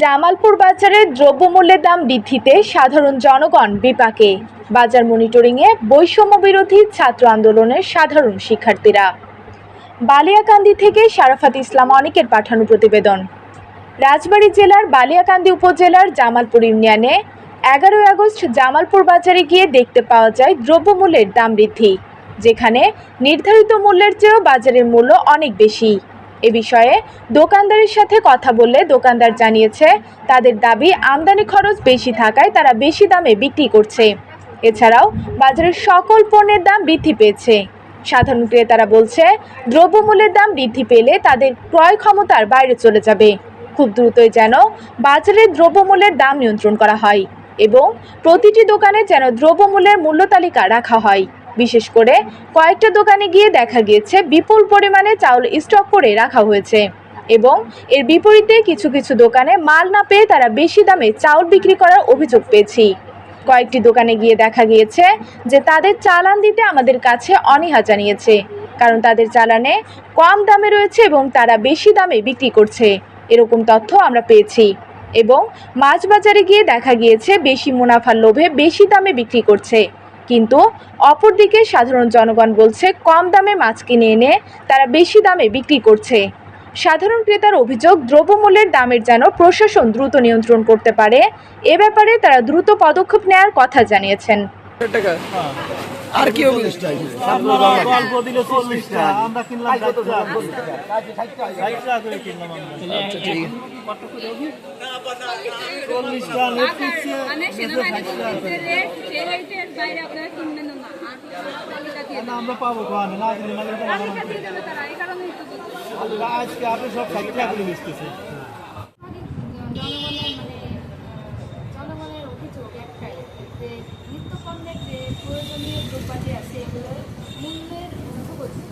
জামালপুর বাজারে দ্রব্যমূল্যের দাম বৃদ্ধিতে সাধারণ জনগণ বিপাকে। বাজার মনিটরিংয়ে বৈষম্য বিরোধী ছাত্র আন্দোলনের সাধারণ শিক্ষার্থীরা। বালিয়াকান্দি থেকে শারাফাত ইসলাম অনেকের পাঠানো প্রতিবেদন। রাজবাড়ী জেলার বালিয়াকান্দি উপজেলার জামালপুর ইউনিয়নে এগারোই আগস্ট জামালপুর বাজারে গিয়ে দেখতে পাওয়া যায় দ্রব্যমূল্যের দাম বৃদ্ধি, যেখানে নির্ধারিত মূল্যের চেয়েও বাজারের মূল্য অনেক বেশি। এ বিষয়ে দোকানদারের সাথে কথা বললে দোকানদার জানিয়েছে, তাদের দাবি আমদানি খরচ বেশি থাকায় তারা বেশি দামে বিক্রি করছে। এছাড়াও বাজারের সকল পণ্যের দাম বৃদ্ধি পেয়েছে। সাধারণ ক্রেতারা বলছে, দ্রব্যমূল্যের দাম বৃদ্ধি পেলে তাদের ক্রয় ক্ষমতার বাইরে চলে যাবে। খুব দ্রুতই যেন বাজারে দ্রব্যমূল্যের দাম নিয়ন্ত্রণ করা হয় এবং প্রতিটি দোকানে যেন দ্রব্যমূল্যের মূল্য তালিকা রাখা হয়। বিশেষ করে কয়েকটা দোকানে গিয়ে দেখা গিয়েছে বিপুল পরিমাণে চাউল স্টক করে রাখা হয়েছে। এবং এর বিপরীতে কিছু কিছু দোকানে মাল না পেয়ে তারা বেশি দামে চাউল বিক্রি করার অভিযোগ পেয়েছি। কয়েকটি দোকানে গিয়ে দেখা গিয়েছে যে তাদের চালান দিতে আমাদের কাছে অনীহা জানিয়েছে, কারণ তাদের চালানে কম দামে রয়েছে এবং তারা বেশি দামে বিক্রি করছে। এরকম তথ্য আমরা পেয়েছি। এবং মাছ বাজারে গিয়ে দেখা গিয়েছে বেশি মুনাফার লোভে বেশি দামে বিক্রি করছে। কিন্তু অপরদিকে সাধারণ জনগণ বলছে কম দামে মাছ কিনে এনে তারা বেশি দামে বিক্রি করছে। সাধারণ ক্রেতার অভিযোগ দ্রব্যমূল্যের দামের যেন প্রশাসন দ্রুত নিয়ন্ত্রণ করতে পারে এ ব্যাপারে তারা দ্রুত পদক্ষেপ নেওয়ার কথা জানিয়েছেন। আর কি আমরা না আমরা পাবো কোয়ানে না আজকে আপনি সব দিয়ে দেবে তারা এই কারণেই তো বলছি। না। আজকে আপনি সব ষাট টাকা করে বেচতেছে জনগণের মানে জনগণের অভিযোগ একটাই যে নিত্যপণ্যের যে প্রয়োজনীয় দ্রব্যাদি আছে এগুলোর মূল্যের ঊর্ধ্বগতি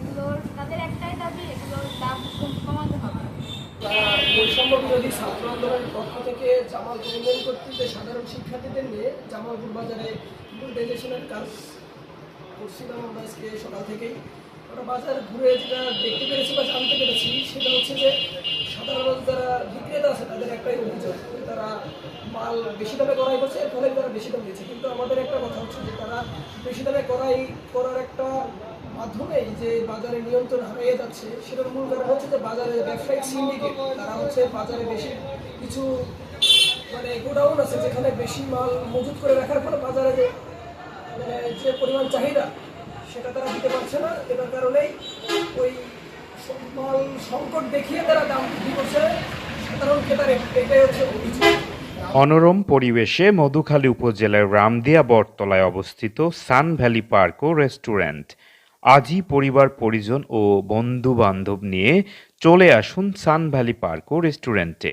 এগুলোর তাদের একটাই দাবি এগুলোর দাম কম- কমাতে হবে বৈষম্য বিরোধী ছাত্র আন্দোলনের পক্ষ থেকে জামালপুর উন্নয়ন কর্তৃত্বে সাধারণ শিক্ষার্থীদের নিয়ে জামালপুর বাজারে মনিটাইজেশনের কাজ করছিলাম আমরা আজকে সকাল থেকেই। আমরা বাজার ঘুরে যেটা দেখতে পেরেছি বা জানতে পেরেছি, সেটা হচ্ছে যে সাধারণত যারা বিক্রেতা আছে, তাদের একটাই অভিযোগ তারা মাল বেশি দামে করাই করছে, এর ফলে তারা বেশি দাম দিচ্ছে। কিন্তু আমাদের একটা কথা হচ্ছে যে তারা বেশি দামে করাই করার একটা মাধ্যমেই যে বাজারে নিয়ন্ত্রণ হারিয়ে যাচ্ছে সেটার মূল কারণ হচ্ছে যে বাজারে ব্যবসায়িক সিন্ডিকেট তারা হচ্ছে বাজারে বেশি কিছু মানে গোডাউন আছে যেখানে বেশি মাল মজুত করে রাখার ফলে বাজারে যে মানে যে পরিমাণ চাহিদা, সেটা তারা দিতে পারছে না। এটার কারণেই ওই মাল সংকট দেখিয়ে তারা দাম বৃদ্ধি করছে। সাধারণ ক্রেতার এটাই হচ্ছে অভিযোগ। মনোরম পরিবেশে মধুখালী উপজেলার রামদিয়া বটতলায় অবস্থিত সান ভ্যালি পার্ক ও রেস্টুরেন্ট। আজই পরিবার পরিজন ও বন্ধু বান্ধব নিয়ে চলে আসুন সান ভ্যালি পার্ক ও রেস্টুরেন্টে।